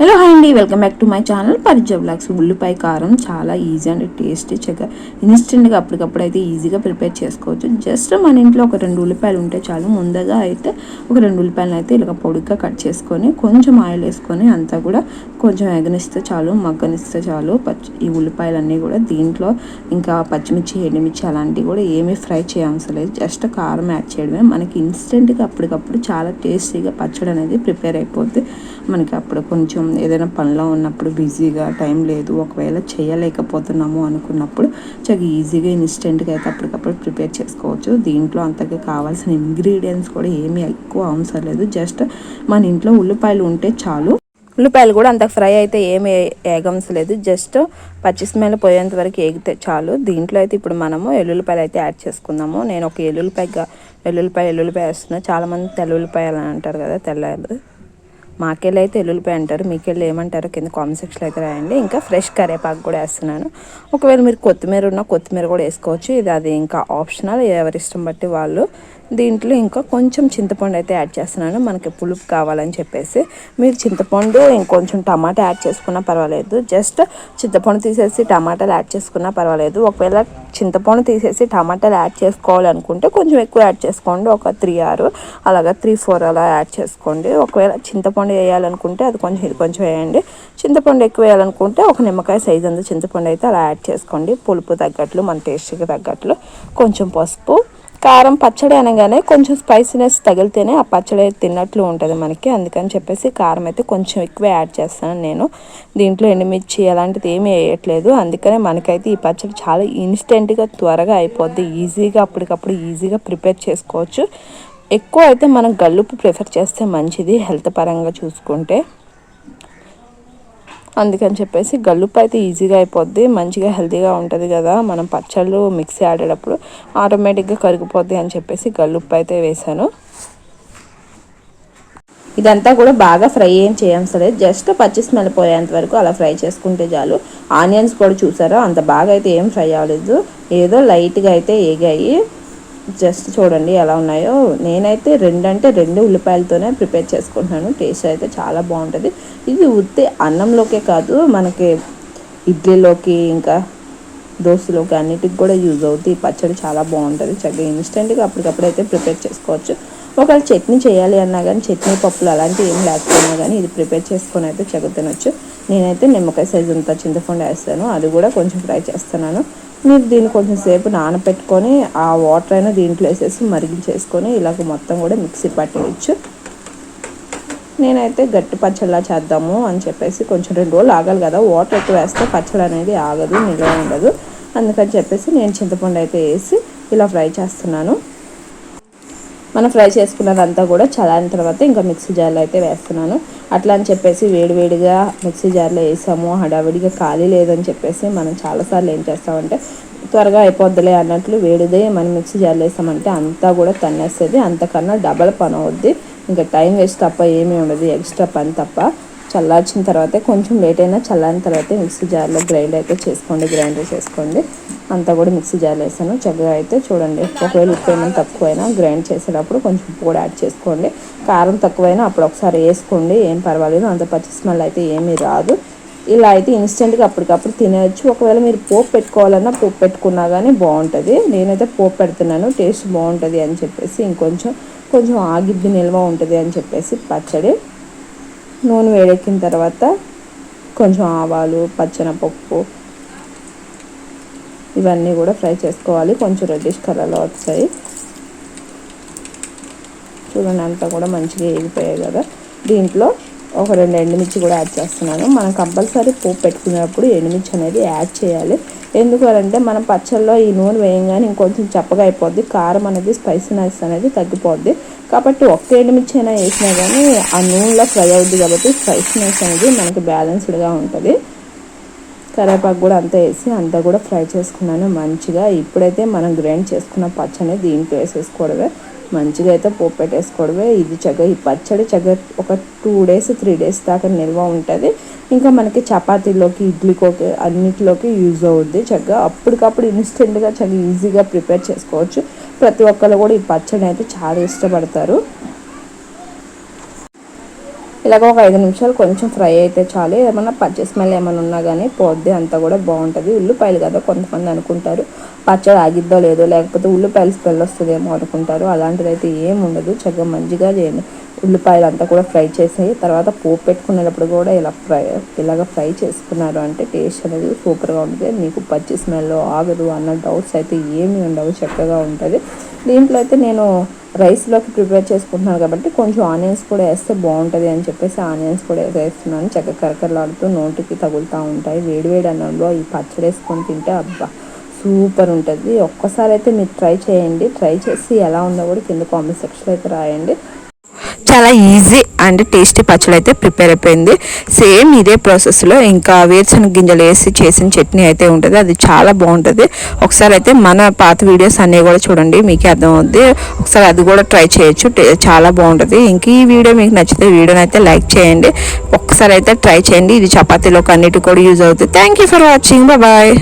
Hello hi అండి. Welcome back to my channel Parichaya blogs ఉల్లిపాయ కారం చాలా ఈజీ అండ్ టేస్టీ చక్కగా ఇన్స్టెంట్గా అప్పటికప్పుడు అయితే ఈజీగా ప్రిపేర్ చేసుకోవచ్చు. జస్ట్ మన ఇంట్లో ఒక రెండు ఉల్లిపాయలు ఉంటే చాలు. ముందుగా అయితే ఒక రెండు ఉల్లిపాయలు అయితే ఇలా పొడిగ్గా కట్ చేసుకొని కొంచెం ఆయిల్ వేసుకొని అంతా కూడా కొంచెం ఎగనిస్తే చాలు మగ్గనిస్తే చాలు. పచ్చి ఈ ఉల్లిపాయలన్నీ కూడా దీంట్లో ఇంకా పచ్చిమిర్చి ఎండుమిర్చి అలాంటివి కూడా ఏమీ ఫ్రై చేయవసరం లేదు. జస్ట్ కారం యాడ్ చేయడమే. మనకి ఇన్స్టెంట్గా అప్పటికప్పుడు చాలా టేస్టీగా పచ్చడి అనేది ప్రిపేర్ అయిపోద్ది. మనకి అప్పుడు కొంచెం ఏదైనా పనిలో ఉన్నప్పుడు బిజీగా టైం లేదు ఒకవేళ చేయలేకపోతున్నాము అనుకున్నప్పుడు చాలా ఈజీగా ఇన్స్టెంట్గా అయితే అప్పటికప్పుడు ప్రిపేర్ చేసుకోవచ్చు. దీంట్లో అంతగా కావాల్సిన ఇంగ్రీడియంట్స్ కూడా ఏమీ ఎక్కువ అవసరం లేదు. జస్ట్ మన ఇంట్లో ఉల్లిపాయలు ఉంటే చాలు. ఉల్లిపాయలు కూడా అంత ఫ్రై అయితే ఏమి ఏగంసలేదు జస్ట్ పచ్చి స్మెల్ పోయేంత వరకు ఏగితే చాలు. దీంట్లో అయితే ఇప్పుడు మనము ఎల్లుల్లిపాయలు అయితే యాడ్ చేసుకుందాము. నేను ఒక ఎల్లుల్లిపాయ ఎల్లుల్లిపాయ ఎల్లుల్లిపాయ వేస్తున్నాను చాలామంది తెల్లుల్లిపాయలు అని అంటారు కదా తెల్లలు మాకెళ్ళి అయితే ఎల్లుల్లిపాయ అంటారు మీకెళ్ళి ఏమంటారో కింద కామెంట్ సెక్షన్లో అయితే రాయండి. ఇంకా ఫ్రెష్ కరేపాకు కూడా వేస్తున్నాను. ఒకవేళ మీరు కొత్తిమీర ఉన్న కొత్తిమీర కూడా వేసుకోవచ్చు. ఇది అది ఇంకా ఆప్షనల్ ఎవరి ఇష్టం బట్టి వాళ్ళు దీంట్లో ఇంకా కొంచెం చింతపండు అయితే యాడ్ చేస్తున్నాను. మనకి పులుపు కావాలని చెప్పేసి. మీరు చింతపండు ఇంకొంచెం టమాటా యాడ్ చేసుకున్నా పర్వాలేదు. జస్ట్ చింతపండు తీసేసి టమాటాలు యాడ్ చేసుకున్నా పర్వాలేదు. ఒకవేళ చింతపండు తీసేసి టమాటాలు యాడ్ చేసుకోవాలనుకుంటే కొంచెం ఎక్కువ యాడ్ చేసుకోండి. ఒక త్రీ ఆరు అలాగా త్రీ ఫోర్ అలా యాడ్ చేసుకోండి. ఒకవేళ చింతపండు వేయాలనుకుంటే అది కొంచెం ఇది కొంచెం వేయండి. చింతపండు ఎక్కువ వేయాలనుకుంటే ఒక నిమ్మకాయ సైజ్ అంత చింతపండు అయితే అలా యాడ్ చేసుకోండి. పులుపు తగ్గట్లు మన టేస్ట్కి తగ్గట్లు. కొంచెం పసుపు కారం పచ్చడి అనగానే కొంచెం స్పైసీనెస్ తగిలితేనే ఆ పచ్చడి తిన్నట్లు ఉంటుంది మనకి. అందుకని చెప్పేసి కారం అయితే కొంచెం ఎక్కువ యాడ్ చేస్తాను నేను. దీంట్లో ఎండుమిర్చి అలాంటిది ఏమీ వేయట్లేదు. అందుకనే మనకైతే ఈ పచ్చడి చాలా ఇన్స్టెంట్గా త్వరగా అయిపోద్ది. ఈజీగా అప్పటికప్పుడు ఈజీగా ప్రిపేర్ చేసుకోవచ్చు. ఎక్కువ అయితే మనం గల్లుపు ప్రిఫర్ చేస్తే మంచిది హెల్త్ పరంగా చూసుకుంటే. అందుకని చెప్పేసి గల్లుప్పు అయితే ఈజీగా అయిపోద్ది మంచిగా హెల్తీగా ఉంటుంది కదా. మనం పచ్చళ్ళు మిక్సీ ఆడేటప్పుడు ఆటోమేటిక్గా కరిగిపోద్ది అని చెప్పేసి గల్లుప్పు అయితే వేసాను ఇదంతా కూడా బాగా ఫ్రై ఏం చేయం సరే జస్ట్ పచ్చి స్మెల్ పోయేంత వరకు అలా ఫ్రై చేసుకుంటే చాలు. ఆనియన్స్ కూడా చూసారా? అంత బాగా అయితే ఏం ఫ్రై అవ్వలేదు. ఏదో లైట్గా అయితే ఏగాయి. జస్ట్ చూడండి ఎలా ఉన్నాయో. నేనైతే రెండు అంటే రెండు ఉల్లిపాయలతోనే ప్రిపేర్ చేసుకుంటున్నాను. టేస్ట్ అయితే చాలా బాగుంటుంది. ఇది ఉత్తి అన్నంలోకే కాదు మనకి ఇడ్లీలోకి ఇంకా దోశలోకి అన్నిటికి కూడా యూజ్ అవుతుంది పచ్చడి చాలా బాగుంటుంది. చక్కగా ఇన్స్టెంట్గా అప్పటికప్పుడు అయితే ప్రిపేర్ చేసుకోవచ్చు. ఒకవేళ చట్నీ చేయాలి అన్నా కానీ చట్నీ పప్పులు అలాంటివి ఏం లేకపోయినా కానీ ఇది ప్రిపేర్ చేసుకొని అయితే చక్కగా తినొచ్చు. నేనైతే నిమ్మకాయ సైజు అంతా చింతపండు వేస్తాను. అది కూడా కొంచెం ఫ్రై చేస్తున్నాను. మీరు దీన్ని కొంచెం సేపు నానపెట్టుకొని ఆ వాటర్ అయినా దీంట్లో వేసేసి మరిగించేసుకొని ఇలాగ మొత్తం కూడా మిక్సీ పట్టేయచ్చు. నేనైతే గట్టి పచ్చళ్ళ చేద్దాము అని చెప్పేసి కొంచెం రెండు రోజులు ఆగాలి కదా. వాటర్ ఎక్కువ వేస్తే పచ్చడి అనేది ఆగదు నిల్వ ఉండదు. అందుకని చెప్పేసి నేను చింతపండు అయితే వేసి ఇలా ఫ్రై చేస్తున్నాను. మనం ఫ్రై చేసుకున్నదంతా కూడా చల్లారిన తర్వాత ఇంకా మిక్సీ జార్లో అయితే వేస్తున్నాను. అట్లా అని చెప్పేసి వేడివేడిగా మిక్సీ జార్లో వేసాము హడావిడిగా ఖాళీ లేదని చెప్పేసి మనం చాలాసార్లు ఏం చేస్తామంటే త్వరగా అయిపోద్దులే అన్నట్లు వేడిదే మనం మిక్సీ జార్లో వేసామంటే అంతా కూడా తన్నేస్తుంది అంతకన్నా డబల్ పని అవుద్ది. ఇంకా టైం వేస్ట్ తప్ప ఏమీ ఉండదు ఎక్స్ట్రా పని తప్ప. చల్లార్చిన తర్వాత కొంచెం లేట్ అయినా చల్లారిన తర్వాత మిక్సీ జార్లో గ్రైండ్ అయితే చేసుకోండి గ్రైండర్ చేసుకోండి. అంతా కూడా మిక్సీ జార్లో వేసాను. చక్కగా అయితే చూడండి ఒకవేళ ఉప్పు ఏమైనా తక్కువైనా గ్రైండ్ చేసేటప్పుడు కొంచెం ఉప్పు కూడా యాడ్ చేసుకోండి. కారం తక్కువైనా అప్పుడు ఒకసారి వేసుకోండి ఏం పర్వాలేదు. అంత పచ్చి స్మెల్ అయితే ఏమీ రాదు. ఇలా అయితే ఇన్స్టెంట్గా అప్పటికప్పుడు తినేయచ్చు ఒకవేళ మీరు పోపు పెట్టుకోవాలన్నా పోపు పెట్టుకున్నా కానీ బాగుంటుంది. నేనైతే పోపు పెడుతున్నాను టేస్ట్ బాగుంటుంది అని చెప్పేసి ఇంకొంచెం కొంచెం ఆగిద్ది నిల్వ ఉంటుంది అని చెప్పేసి పచ్చడి. నూనె వేడెక్కిన తర్వాత కొంచెం ఆవాలు పచ్చనపప్పు ఇవన్నీ కూడా ఫ్రై చేసుకోవాలి. కొంచెం రెడ్డిష్ కలర్లో వస్తాయి. చూడండి అంతా కూడా మంచిగా వేగిపోయాయి కదా. దీంట్లో ఒక రెండు ఎండుమిర్చి కూడా యాడ్ చేస్తున్నాను. మనం కంపల్సరీ పోపు పెట్టుకునేటప్పుడు ఎండుమిర్చి అనేది యాడ్ చేయాలి. ఎందుకంటే మనం పచ్చళ్ళలో ఈ నూనె వేయంగానే ఇంకొంచెం చప్పగా అయిపోద్ది. కారం అనేది స్పైసీనెస్ అనేది తగ్గిపోద్ది. కాబట్టి ఒక్క ఎండుమిర్చి అయినా వేసినా కానీ ఆ నూనెలో ఫ్రై అవుద్ది కాబట్టి స్పైసీనెస్ అనేది మనకి బ్యాలెన్స్డ్గా ఉంటుంది. కరేపాకు కూడా అంతా వేసి అంతా కూడా ఫ్రై చేసుకున్నాను. మంచిగా ఇప్పుడైతే మనం గ్రైండ్ చేసుకున్న పచ్చని దీంట్లో వేసేసుకోవడమే. మంచిగా అయితే పోపు పెట్టేసుకోవడమే. ఇది చక్కగా ఈ పచ్చడి చక్కగా ఒక టూ డేస్ త్రీ డేస్ దాకా నిల్వ ఉంటుంది. ఇంకా మనకి చపాతీలోకి ఇడ్లీలోకి అన్నిటిలోకి యూజ్ అవుద్ది చక్కగా. అప్పటికప్పుడు ఇన్స్టెంట్గా చాలా ఈజీగా ప్రిపేర్ చేసుకోవచ్చు. ప్రతి ఒక్కరు కూడా ఈ పచ్చడి అయితే చాలా ఇష్టపడతారు. ఇలాగ ఒక ఐదు నిమిషాలు కొంచెం ఫ్రై అయితే చాలు. ఏమన్నా పచ్చి స్మెల్ ఏమైనా ఉన్నా కానీ పోద్ది అంతా కూడా బాగుంటుంది. ఉల్లిపాయలు కదా కొంతమంది అనుకుంటారు. పచ్చడి ఆగిద్దో లేదో లేకపోతే ఉల్లిపాయలు స్మెల్ వస్తుందేమో అనుకుంటారు. అలాంటిది అయితే ఏం ఉండదు. చక్కగా మంచిగా చేయండి. ఉల్లిపాయలు అంతా కూడా ఫ్రై చేసి తర్వాత పోపు పెట్టుకునేటప్పుడు కూడా ఇలా ఫ్రై ఇలాగ ఫ్రై చేసుకున్నారు అంటే టేస్ట్ అనేది సూపర్గా ఉంటుంది. మీకు పచ్చి స్మెల్ ఆగదు అన్న డౌట్స్ అయితే ఏమీ ఉండవు చక్కగా ఉంటుంది. దీంట్లో అయితే నేను రైస్లోకి ప్రిపేర్ చేసుకుంటున్నాను కాబట్టి కొంచెం ఆనియన్స్ కూడా వేస్తే బాగుంటుంది అని చెప్పేసి ఆనియన్స్ కూడా వేస్తున్నాను. చక్కగా కరకరలాడుతూ నోటికి తగులుతూ ఉంటాయి. వేడివేడి అన్నంలో ఈ పచ్చడి వేసుకొని తింటే అబ్బా సూపర్ ఉంటుంది. ఒక్కసారి అయితే మీరు ట్రై చేయండి. ట్రై చేసి ఎలా ఉందో కూడా కింద కామెంట్ సెక్షన్లో అయితే రాయండి. చాలా ఈజీ అండ్ టేస్టీ పచ్చడి అయితే ప్రిపేర్ అయిపోయింది. సేమ్ ఇదే ప్రాసెస్లో ఇంకా వేరుశనగ గింజలు వేసి చేసిన చట్నీ అయితే ఉంటుంది. అది చాలా బాగుంటుంది. ఒకసారి అయితే మన పాత వీడియోస్ అన్నీ కూడా చూడండి మీకే అర్థమవుద్ది. ఒకసారి అది కూడా ట్రై చేయొచ్చు. చాలా బాగుంటుంది. ఇంక ఈ వీడియో మీకు నచ్చితే వీడియోని అయితే లైక్ చేయండి. ఒకసారి అయితే ట్రై చేయండి. ఇది చపాతీలోకి అన్నిటి కూడా యూజ్ అవుతుంది thank you for watching bye